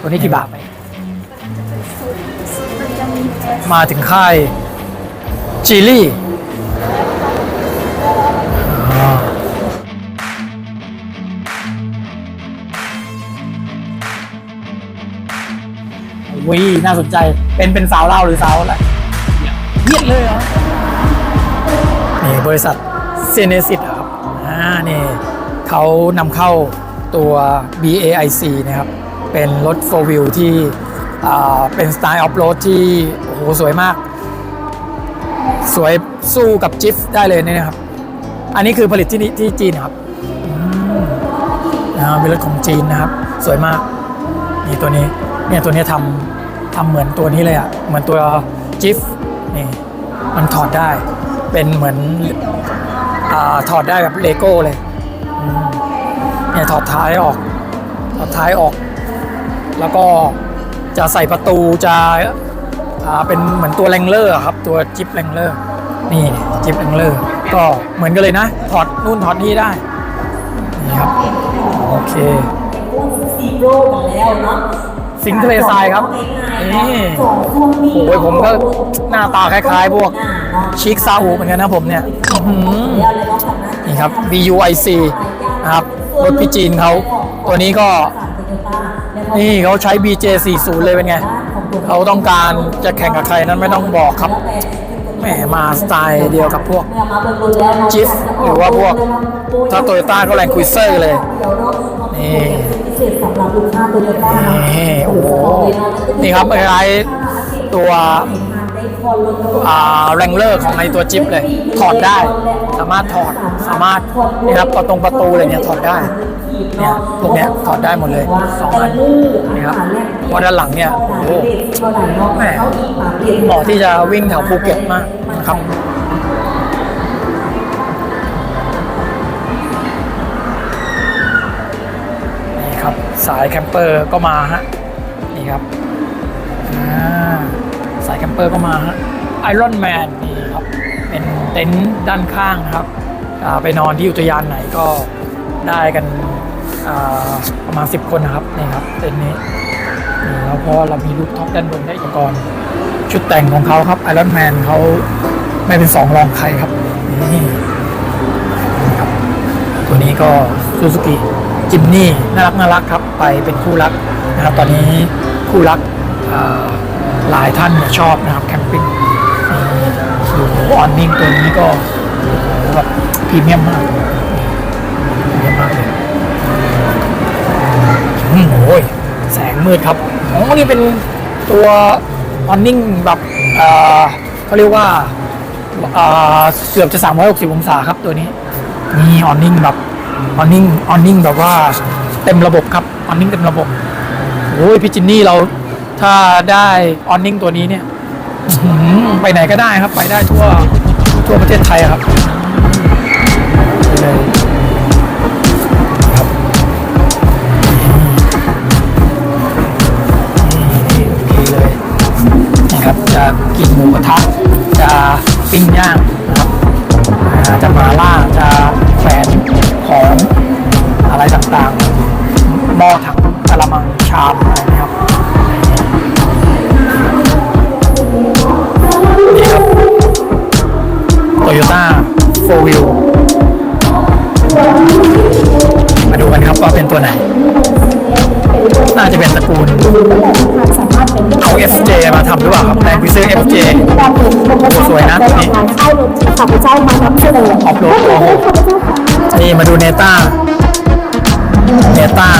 ตัวนี้กี่บาทมาถึงค่ายจิลี่อ่าวิน่าสนใจ เป็นเป็นสาวเล่าหรือสาวอะไรเยียดเลยเหรอ นี่บริษัทเซเนซิตครับ อ่า นี่เขานำเข้าตัว BAIC นะครับ เป็นรถ4 wheel ที่เป็นสไตล์ออฟโรดที่โอ้โหสวยมาก สวยสู้กับจิฟได้เลยเนี่ยนะครับ อันนี้คือผลิตที่นี่ที่จีนครับเป็นรถของจีนนะครับ สวยมากนี่ตัวนี้เนี่ยตัวนี้ทำทำเหมือนตัวนี้เลยอะ่ะเหมือนตัวจิฟนี่มันถอดได้เป็นเหมือนอถอดได้แบบเลโก้เลยเนี่ยถอดท้ายออกถอดท้ายออก แล้วก็จะใส่ประตูจะอ่าเป็นเหมือนตัวแรงเลอร์ครับ ตัวจิปแรงเลอร์นี่จิปแรงเลอร์ก็เหมือนกันเลยนะ ถอดนู่นถอดนี่ได้ นี่ครับ โอเคสีโรกันแล้วเนาะสิงห์ทะเลทรายครับ นี่โอ้ยผมก็หน้าตาคล้ายๆ พวกชิคซาอุเหมือนกันนะผมเนี่ยอื้อหือนี่ครับ BUIC นะครับรถพี่จีนเขาตัวนี้ก็ นี่เขาใช้ BJ40 เลยเป็นไง เขาต้องการจะแข่งกับใครนั้นไม่ต้องบอกครับแหมมาสไตล์เดียวกับพวกจิฟหรือว่าพวก ถ้าโตโยต้าก็แรงคุยเซอร์เลย นี่พิเศษสำหรับลูกค้าโตโยต้านี่โอ้โห นี่ครับคล้ายๆตัว แรงเลอร์ของในตัวจิ๊บเลย ถอดได้ สามารถถอดสามารถนี่ครับประตรงประตูอะไรเนี่ยถอดได้เนี่ยพวกเนี้ยถอดได้หมดเลยสองอันนี่ครับเพราด้านหลังเนี่ยโอ้โหแหมเหมาะที่จะวิ่งแถวภูเก็ตมากนะครับนี่ครับสายแคมเปอร์ก็มาฮะนี่ครับอ่า สายแคมเปอร์ก็มาฮะไอรอนแมนนี่ครับ เป็นเต็นท์ด้านข้างครับไปนอนที่อุทยานไหนก็ได้กันประมาณ 10 คนนะครับนี่ครับเต็นท์นี้แล้วเพราะเรามีรูปท็อปด้านบนได้อุปกรณ์ชุดแต่งของเขาครับไอรอนแมนเขาไม่เป็นสองรองใครครับนี่ครับตัวนี้ก็ซูซูกิจิมนี่น่ารักน่ารักครับ ไปเป็นคู่รักนะครับ ตอนนี้คู่รักอ หลายท่านชอบนะครับแคมปิ้งดูออนนิ่งตัวนี้ก็แบบพรีเมียมมากพรีเมียมมากเลยอืมโอ้ยแสงมืดครับอ๋อนี่เป็นตัวออนนิ่งแบบเขาเรียกว่าเกือบจะ 360 องศาครับตัวนี้นี่ออนนิ่งแบบออนนิ่งออนนิ่งแบบว่าเต็มระบบครับออนนิ่งเต็มระบบโอ้ยพี่จินนี่เรา ถ้าได้ออนนิ่งตัวนี้เนี่ยอื้อหือไปไหนก็ได้ครับ ไปได้ทั่วทั่วประเทศไทยครับไปเลยครับนี่โอเคเลยนะครับจะกินหมูกระทะจะปิ้งย่างนะครับอ่าจะมาล่าจะแขวนของอะไรต่างๆหม้อถังกระมังชามอะไรนะครับ โตโยต้าโฟวิลมาดูกันครับว่าเป็นตัวไหน น่าจะเป็นตระกูลเอา FJ มาทำหรือเปล่าครับแรงพิเศษ FJ สวยนะตัวนี้ข้าพเจ้ามานำเสนอออฟโรดโอ้โหนี่มาดูเนต้าเนต้า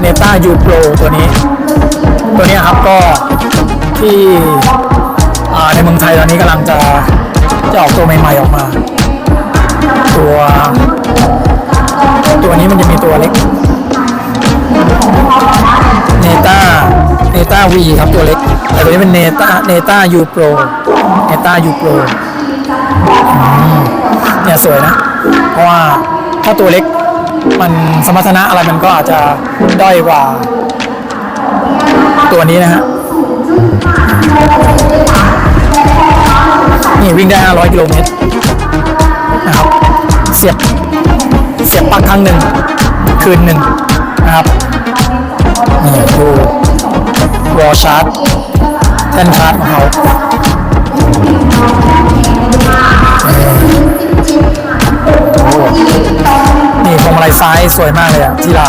เนต้ายูโปรตัวนี้ ตัวนี้ครับก็ที่ในเมืองไทยตอนนี้กำลังจะ จะออกตัวใหม่ๆออกมา ตัว ตัวนี้มันจะมีตัวเล็กเนต้าเนต้าวีครับตัวเล็ก แต่ตัวนี้เป็นเนต้าเนต้ายูโปรเนต้ายูโปรเนี่ยสวยนะ เพราะว่าถ้าตัวเล็กมันสมรรถนะอะไรมันก็อาจจะด้อยกว่า ตัวนี้นะฮะ นี่วิ่งได้ 500 กิโลเมตรนะครับ เสียบ เสียบปลั๊กครั้งหนึ่ง คืนหนึ่งนะครับ นี่ดูวอลชาร์จแท่นชาร์จของเขาอ้นี่พวงมาลัยซ้ายสวยมากเลยอะที่เรา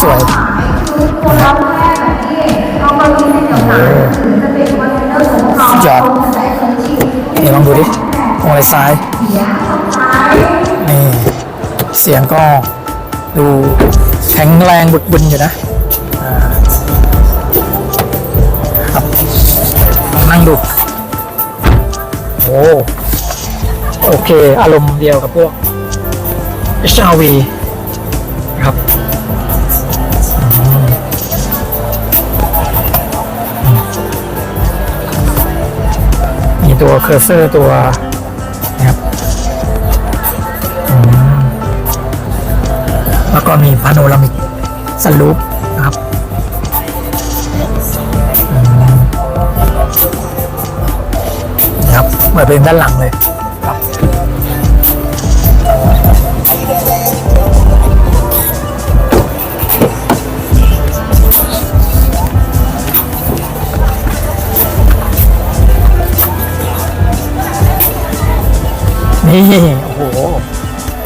สวยสุดยอดนี่ลองดูดิตรงไหนซ้าย นี่ เสียงก็ดูแข็งแรงบึกบึนอยู่นะนั่งดู โอ้โอเค อารมณ์เดียวกับพวก HRV ครับ ตัวเคอร์เซอร์ตัวนะครับแล้วก็มีพาโนรามิกสลูปนะครับนะครับเปิดเป็นด้านหลังเลย นี่โอ้โห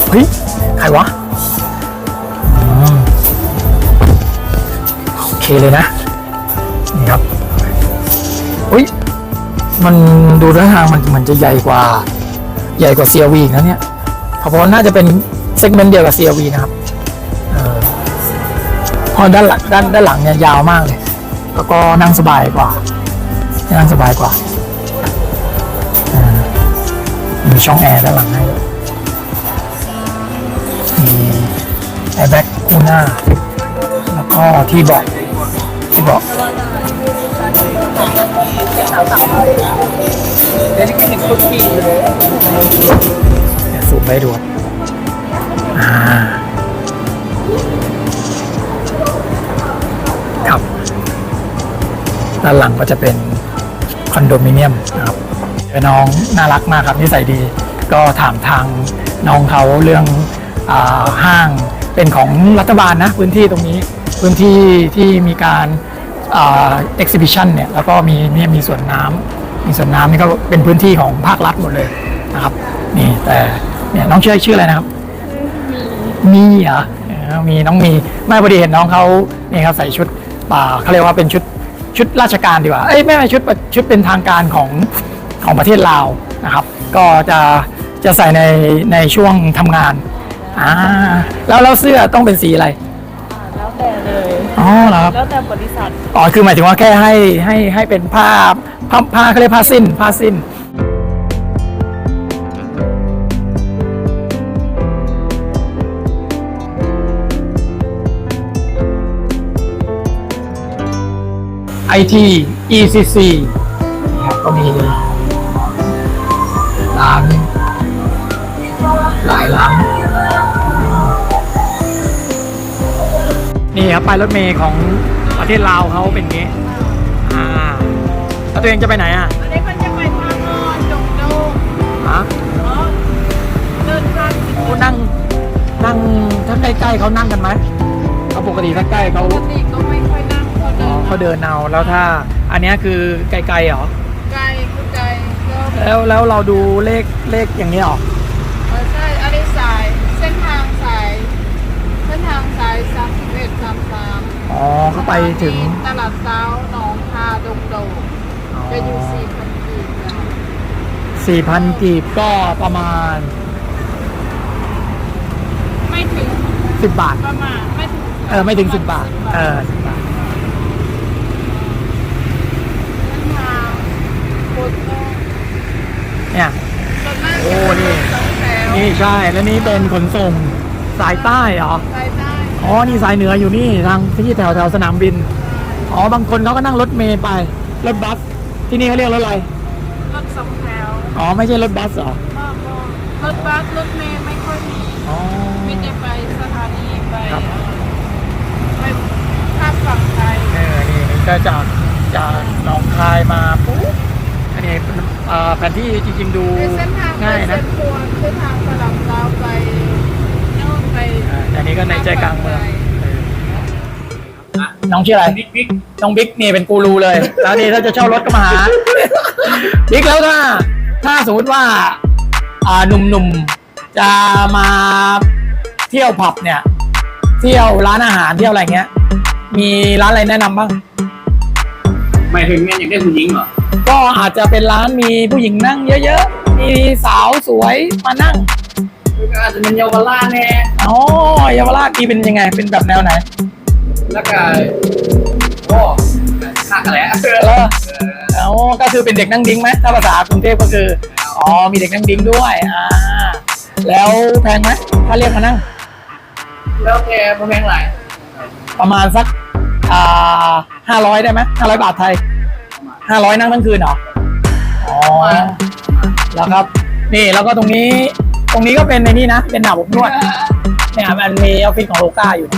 เฮ้ยใครวะอืมโอเคเลยนะนี่ครับอุ้ยมันดูท่าทางมันมันจะใหญ่กว่า ใหญ่กว่า CRV อีกนะเนี่ยเพราะว่าน่าจะเป็นเซกเมนต์เดียวกับ CRV นะครับเออพราะด้านหลังด้านด้านหลังเนี่ยยาวมากเลย แล้วก็นั่งสบายกว่า นั่งสบายกว่า มีช่องแอร์ด้านหลังให้มีแอร์แบ็กคู่หน่าแล้วก็ที่เบาะที่เบาะเดี๋ยวสูบไปดูครับอ่าครับด้านหลังก็จะเป็นคอนโดมิเนียมนะครับ น้องน่ารักมากครับนิสัยดี ก็ถามทางน้องเขาเรื่องอาห้างเป็นของรัฐบาลนะพื้นที่ตรงนี้พื้นที่ที่มีการเอ็กซิบิชันเนี่ยแล้วก็มีเนี่ยมีสวนน้ำมีสวนน้ำนี่ก็เป็นพื้นที่ของภาครัฐหมดเลยนะครับนี่แต่เนี่ยน้องชื่อชื่ออะไรนะครับ มีเหรอเออมีน้องมีไม่พอดีเห็นน้องเขานี่ครับใส่ชุดป่าเขาเรียกว่าเป็นชุดชุดราชการดีกว่าเอ้ยไม่ไม่ชุดชุดเป็นทางการของ ของประเทศลาวนะครับ ก็จะจะใส่ในในช่วงทำงานอ่าแล้วแล้วเสื้อต้องเป็นสีอะไรแล้วแต่เลย อ๋อเหรอครับ แล้วแต่บริษัท อ๋อ คือหมายถึงว่าแค่ให้ให้ให้เป็นผ้าผ้าผ้าเขาเรียกผ้าสิ้น ผ้าสิ้น IT ECC ครับป้ายรถเมย์ของประเทศลาวเขาเป็นอย่างงี้ อ่า แล้วตัวเองจะไปไหนอะอันนี้มันจะไปทางนอนจงโดงฮะเนาะเดินทางเขานั่ง นั่งถ้าใกล้ๆเขานั่งกันไหมเขาปกติถ้าใกล้เขาปกติก็ไม่ค่อยนั่งเขาอ๋เดิอนเขาเดินเอาแล้วถ้า อันเนี้ยคือไกลๆเหรอ ไกลคือไกลก็แล้วแล้วเราดูเลขเลขอย่างนี้เหรอเออใช่อันนี้สายเส้นทางสายเส้นทางสายสามสิบเอ็ดสามสาม อ๋อเขา ไปถึงตลาดเช้าหนองคาดงโดงจะอยู่สี่พันกีบนะสี่พันกีบก็ประมาณ ไม่ถึงสิบบาท ประมาณไม่ถึงเออไม่ถึงสิบบาท เออสิบบาทเส้นทางบนก็เนี่ยส่วนมากโอ้จะนี่เป็นสองแถวนี่ใช่แล้วนี่เป็นขนส่งสายใต้เหรอสายใต้ อ๋อ นี่สายเหนืออยู่นี่ทางที่แถวแถวสนามบิน อ๋อ บางคนเขาก็นั่งรถเมย์ไป รถบัส ที่นี่เขาเรียกรถอะไร รถสองแถวอ๋อ ไม่ใช่รถบัสเหรอมากกรถบัส รถเมล์ไม่ค่อยมีอ๋อมีแต่ไปสถานีไปครับไปข้ามฝั่งไทยเออนี่นี่ก็จากจากหนองคายมาปุ๊บ อันนี้อ่าแผนที่จริงๆดูเป็นเส้นทางไปง่ายนะ เส้นพวนเส้นทางสลับลาวไปโน่น ไปอ่าแต่อันนี้ก็ในใจกลางเมืองเออน้องชื่ออะไรบิ๊กบิ๊กน้องบิ๊กนี่เป็นกูรูเลย แล้วนี่ถ้าจะเช่ารถก็มาหา บิ๊กแล้วถ้า ถ้าสมมติว่าอ่าหนุ่มๆ จะมาเที่ยวผับเนี่ย เที่ยวร้านอาหารเที่ยวอะไรเงี้ย มีร้านอะไรแนะนำบ้างหมายถึงแม่อยากได้ผู้หญิงเหรอ ก็อาจจะเป็นร้านมีผู้หญิงนั่งเยอะๆ มีสาวสวยมานั่ง ก็อาจจะเป็นเยาวราชแน่อ๋อเยาวราชนี่เป็นยังไง เป็นแบบแนวไหน แล้วก็โอ้ข้ากันแหล้วเอออ๋อก็คือเป็นเด็กนั่งดิ้งไหมถ้าภาษากรุงเทพก็คือ อ๋อ มีเด็กนั่งดิ้งด้วย อ่า แล้วแพงไหมถ้าเรียกมานั่ง แล้วแกพอแพงหลายประมาณสัก อ่าห้าร้อยได้ไหมห้าร้อยบาทไทยห้าร้อยนั่งทั้งคืนเหรอ อ๋อ แล้วครับ นี่แล้วก็ตรงนี้ต รงนี้ก็เป็นในนี่นะ เป็นหนาบอบนวดเนี่ยมันมีออฟฟิศของโลก้าอยู่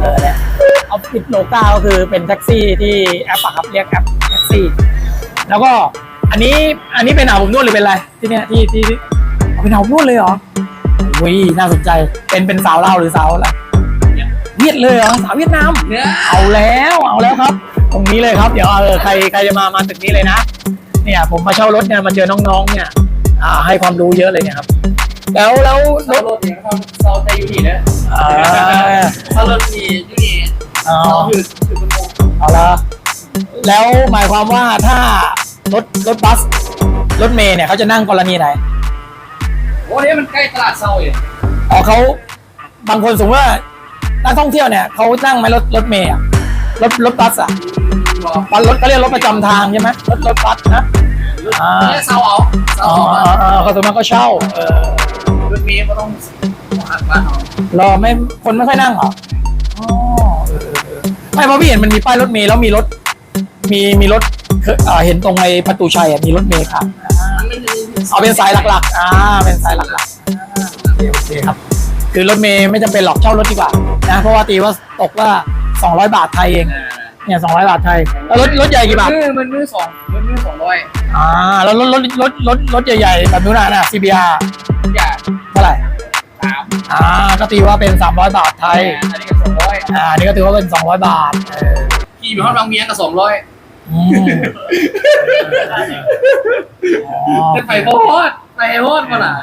เออเนี่ยออฟฟิศโลก้าก็คือเป็นแท็กซี่ที่แอปอะครับเรียกแอปแท็กซี่ แล้วก็อันนี้อันนี้เป็นหนาบอบนวดหรือเป็นอะไรที่เนี่ยที่ที่เอาเป็นหนาบอบนวดเลยเหรออุ้ยน่าสนใจเป็นเป็นสาวเล่าหรือสาวอะไรเวียดเลยเหรอสาวเวียดนามเอาแล้วเอาแล้วครับ ตรงนี้เลยครับเดี๋ยวเออใครใครจะมามาตึกนี้เลยนะเนี่ยผมมาเช่ารถเนี่ยมาเจอน้องๆเนี่ยให้ความรู้เยอะเลยเนี่ยครับ แล้วแล้วรเซาถโรถเนี่ยเขาเซาใจอยู่นี่นะอ่าเซารถนี่อยู่นี่อ๋อเซาคือคือเป็นโมงเอาละแล้วหมายความว่าถ้ารถรถบัสรถเมย์เนี่ยเขาจะนั่งกรณีไหนโอ้เนี่ยมันใกล้ตลาดเซาอยู่อ๋อเขาบางคนสมมติว่านักท่องเที่ยวเนี่ยเขานั่งไหมรถรถเมย์อะรถรถบัสอะบอกบัสรถเขาเรียกรถประจำทางใช่ไหมรถรถบัสนะอ่าเนี่ยเซาเอาเซาอ๋อเอาอ๋ออ๋อเขาสมมติก็เช่าเออ รถเมล์ก็ต้องหักบ้านเอารอไม่คนไม่ค่อยนั่งเหรออ๋อเออเออเออไม่เพราะพี่เห็นมันมีป้ายรถเมล์แล้วมีรถ มีมีรถเคยเอ่อเห็นตรงไอ้ประตูชัยอะมีรถเมล์ค่ะมันไม่ได้เอาเป็นสายหลักๆ อ่า เป็นสายหลักๆอ่าโอเคโอเคครับ คือรถเมย์ไม่จำเป็นหรอกเช่ารถดีกว่านะเพราะว่าตีว่าตกว่า200 บาทไทยเองเนี่ย200 บาทไทยแล้วรถรถใหญ่กี่บาท มือมันมือสองมันมือสองร้อยอ่าแล้วรถรถรถรถรถใหญ่ๆแบบนู้นน่ะนะ CBR อย่างเท่าไหร่สามอ่าก็ตีว่าเป็น 300 บาทไทย อันนี้ก็สองร้อยอ่าอันนี่ก็ถือว่าเป็น 200 บาทเออขี่อยู่ห้องบางเมียก็สองร้อยอืมอ๋อจะไปโพดไปโพดมาล่ะ